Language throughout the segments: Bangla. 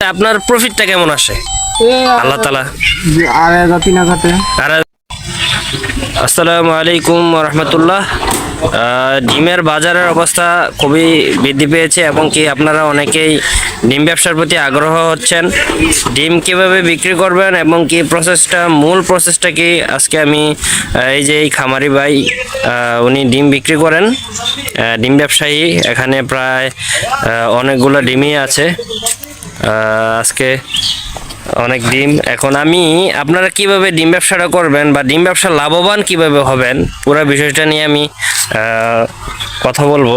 আপনার প্রফিটটা কেমন আসে? আল্লাহ তালা আসসালামু আলাইকুম রহমতুল্লাহ। ডিমের বাজারের অবস্থা খুবই বৃদ্ধি পেয়েছে এবং কি আপনারা অনেকেই ডিম ব্যবসার প্রতি আগ্রহ হচ্ছেন। ডিম কীভাবে বিক্রি করবেন এবং কি প্রসেসটা মূল প্রসেসটা কি? আজকে আমি এই যে এই খামারি ভাই উনি ডিম বিক্রি করেন। ডিম ব্যবসায়ী এখানে প্রায় অনেকগুলো ডিমই আছে। আজকে অনেক ডিম। এখন আমি, আপনারা কীভাবে ডিম ব্যবসাটা করবেন বা ডিম ব্যবসা লাভবান কীভাবে হবেন, পুরো বিষয়টা নিয়ে আমি কথা বলব।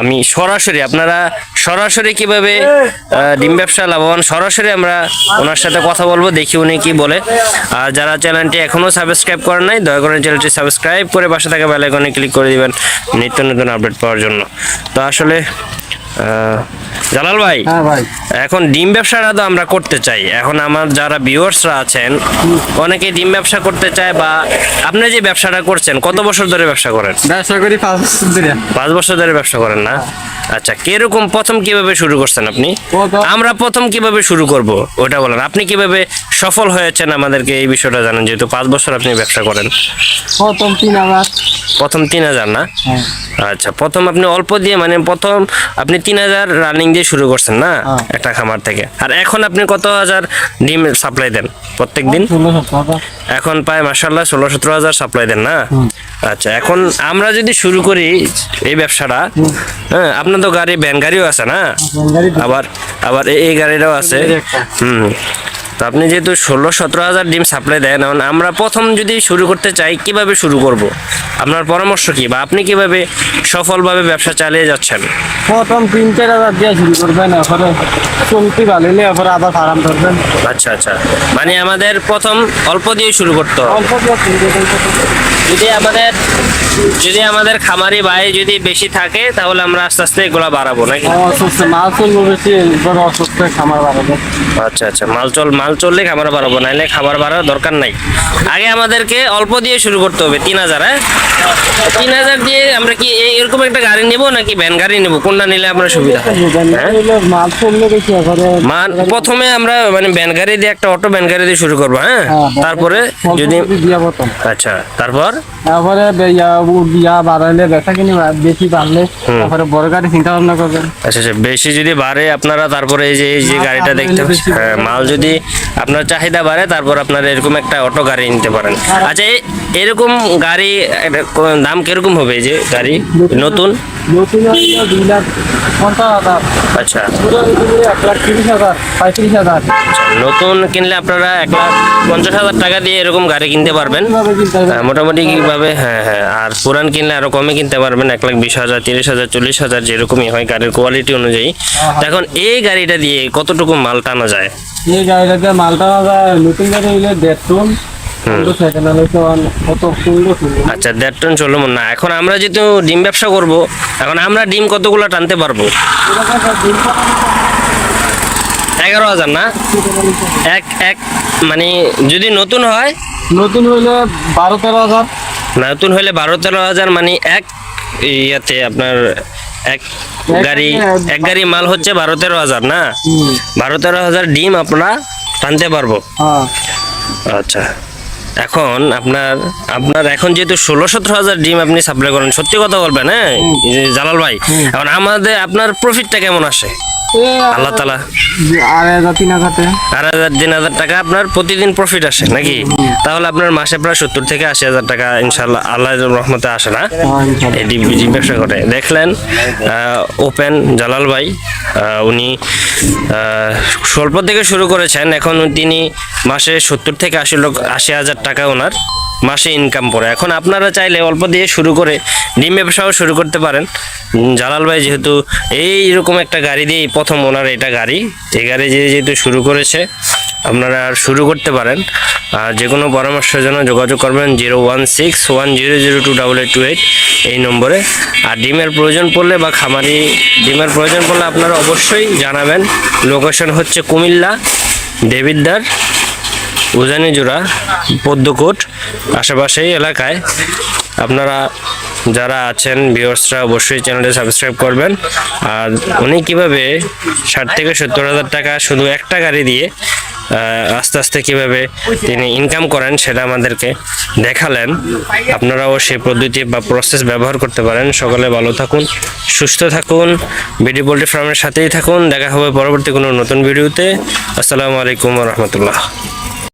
আমি সরাসরি, আপনারা সরাসরি কীভাবে ডিম ব্যবসা লাভবান, সরাসরি আমরা ওনার সাথে কথা বলব, দেখি উনি কি বলে। আর যারা চ্যানেলটি এখনও সাবস্ক্রাইব করেন নাই, দয়া করে চ্যানেলটি সাবস্ক্রাইব করে পাশে থাকা বেল আইকনে ক্লিক করে দিবেন, নিত্য নতুন আপডেট পাওয়ার জন্য। তো আসলে জালাল ভাই হ্যাঁ এখন ডিম ব্যবসাটা তো আমরা করতে চাই। এখন আমার যারা ভিউয়ার্সরা আছেন অনেকে ডিম ব্যবসা করতে চায় বা আপনি যে ব্যবসাটা করছেন কত বছর ধরে ব্যবসা করেন? ব্যবসা করি পাঁচ বছর ধরে। পাঁচ বছর ধরে ব্যবসা করেন না? আচ্ছা কীরকম প্রথম কীভাবে শুরু করছেন আপনি? আমরা প্রথম কীভাবে শুরু করব ওটা বলেন। আপনি কীভাবে সফল হয়েছেন আমাদেরকে এই বিষয়টা জানেন যেহেতু পাঁচ বছর আপনি ব্যবসা করেন। প্রথম তিন হাজার। প্রথম তিন হাজার না? হ্যাঁ। আচ্ছা প্রথম আপনি অল্প দিয়ে মানে প্রথম আপনি তিন হাজার রানিং দিয়ে শুরু করছেন না? হ্যাঁ। একটা খামার থেকে। আর এখন আপনি কত হাজার ডিম সাপ্লাই দেন প্রত্যেক দিন? এখন প্রায় মাসাল্লাহ ষোলো সতেরো হাজার সাপ্লাই দেন না? আচ্ছা এখন আমরা যদি শুরু করি এই ব্যবসাটা হ্যাঁ আপনার তো গাড়ি ভ্যান গাড়িও আছে না? আবার আবার এই- গাড়িটাও আছে। হুম। তো আপনি যেহেতু ষোলো সতেরো হাজার ডিম সাপ্লাই দেন এখন আমরা প্রথম যদি শুরু করতে চাই কীভাবে শুরু করব? আপনার পরামর্শ কি? বা আপনি কীভাবে সফলভাবে ব্যবসা চালিয়ে যাচ্ছেন? প্রথম তিন চার হাজার দিয়ে শুরু করবেন এরপরে চলতি ভালো হলে এরপরে আবার ফার্ম ধরবেন। আচ্ছা আচ্ছা। মানে আমাদের প্রথম অল্প দিয়ে শুরু করতে হবে। অল্প দিয়ে। যদি আমাদের যদি আমাদের খামারি ভাই যদি বেশি থাকে তাহলে আমরা আস্তে আস্তে এগুলা বাড়াবো নাকি? অসুস্থ মাছ চলবো বেশি এবার অসুস্থ খামার বাড়াবে। আচ্ছা আচ্ছা মাল চল মাল চললে খাবার বাড়াবো নাইলে খাবার বাড়ার দরকার নাই। আগে আমাদেরকে অল্প দিয়ে শুরু করতে হবে তিন হাজার হ্যাঁ? তিন হাজার দিয়ে আমরা কি এরকম একটা গাড়ি নেব নাকি ভ্যান গাড়ি নেব? কোনটা নিলে আমরা সুবিধা হয়? হ্যাঁ? চললে বেশি এরপরে প্রথমে আমরা মানে ভ্যান গাড়ি দিয়ে একটা অটো ভ্যান গাড়ি দিয়ে শুরু করব হ্যাঁ? হ্যাঁ, তারপরে যদি আচ্ছা তারপর? তারপরে ইয়া বাড়াইলে বেচা কিনি বেশি বাড়লে তারপরে বড় গাড়ি চিন্তা ভাবনা করবেন। আচ্ছা আচ্ছা বেশি যদি বাড়ে আপনারা তারপরে এই যে এই যে গাড়িটা দেখতে হ্যাঁ মাল যদি আপনার চাহিদা বাড়ে তারপর আপনার এরকম একটা অটো গাড়ি নিতে পারেন। আচ্ছা এরকম গাড়ি দাম কীরকম হবে যে গাড়ি? নতুন? নতুন দুই লাখ পঞ্চাশ হাজার। আচ্ছা। নতুন এক লাখ তিরিশ হাজার পঁয়ত্রিশ হাজার। নতুন কিনলে আপনারা এক লাখ পঞ্চাশ হাজার টাকা দিয়ে এরকম গাড়ি কিনতে পারবেন? হ্যাঁ, মোটামুটি কীভাবে? হ্যাঁ হ্যাঁ আর পুরান কিনলে আরও কমে কিনতে পারবেন এক লাখ বিশ হাজার তিরিশ হাজার চল্লিশ হাজার যেরকমই হয় গাড়ির কোয়ালিটি অনুযায়ী। এখন এই গাড়িটা দিয়ে কতটুকু মাল টানা যায়? এই গাড়িটাতে মালটা যায় নতুন গাড়ি হইলে দেড় টন হলে আচ্ছা দেড় টন চলো না এখন আমরা যেহেতু ডিম ব্যবসা করব এখন আমরা ডিম কতগুলো টানতে পারব? এগারো হাজার না? এক এক মানে যদি নতুন হয়? নতুন হইলে বারো তেরো হাজার। নতুন হলে বারো তেরো হাজার মানে এক ইয়াতে আপনার এক গাড়ি এক গাড়ি মাল হচ্ছে বারো তেরো হাজার না? বারো তেরো হাজার ডিম আমরা টানতে পারব। হ্যাঁ। আচ্ছা। এখন আপনার আপনার এখন যেহেতু ষোলো সতেরো হাজার ডিম আপনি সাপ্লাই করেন সত্যি কথা বলবেন হ্যাঁ? জালাল ভাই এখন আমাদের আপনার প্রফিটটা কেমন আসে? আল্লাহ তালা আড়াই হাজার তিন হাজার টাকা। আপনার প্রতিদিন প্রফিট আসে নাকি? তাহলে আপনার মাসে প্রায় সত্তর থেকে আশি হাজার টাকা ইনশাল্লাহ আল্লাহ রহমতে আসে না? হ্যাঁ, ডিম ব্যবসা করে। দেখলেন ওপেন জালাল ভাই আহ, উনি স্বল্প থেকে শুরু করেছেন। এখন তিনি মাসে সত্তর থেকে আশি লোক আশি হাজার টাকা ওনার মাসে ইনকাম করে এখন আপনারা চাইলে অল্প দিয়ে শুরু করে ডিম ব্যবসাও শুরু করতে পারেন। জালাল ভাই যেহেতু এইরকম একটা গাড়ি দিয়ে প্রথম ওনার এটা গাড়ি এই গাড়ি যে যেহেতু শুরু করেছে, আপনারা শুরু করতে পারেন। আর যে কোনো পরামর্শের জন্য যোগাযোগ করবেন zero one six one zero zero two double eight two eight এই নম্বরে। আর ডিমের প্রয়োজন পড়লে বা খামারি, ডিমের প্রয়োজন পড়লে আপনারা অবশ্যই জানাবেন। লোকেশন হচ্ছে কুমিল্লা দেবিদ্দার উজানিজোড়া, পদ্মকোট আশেপাশে এই এলাকায় আপনারা যারা আছেন ভিউয়ার্সরা অবশ্যই চ্যানেলটি সাবস্ক্রাইব করবেন। আর উনি কীভাবে ষাট থেকে সত্তর হাজার টাকা শুধু একটা গাড়ি দিয়ে আস্তে আস্তে কীভাবে তিনি ইনকাম করেন সেটা আমাদেরকে দেখালেন। আপনারাও সেই পদ্ধতি বা প্রসেস ব্যবহার করতে পারেন। সকলে ভালো থাকুন, সুস্থ থাকুন, বিডি পোল্ট্রি ফার্মের সাথেই থাকুন। দেখা হবে পরবর্তী কোনো নতুন ভিডিওতে। আসসালামু আলাইকুম রহমতুল্লাহ।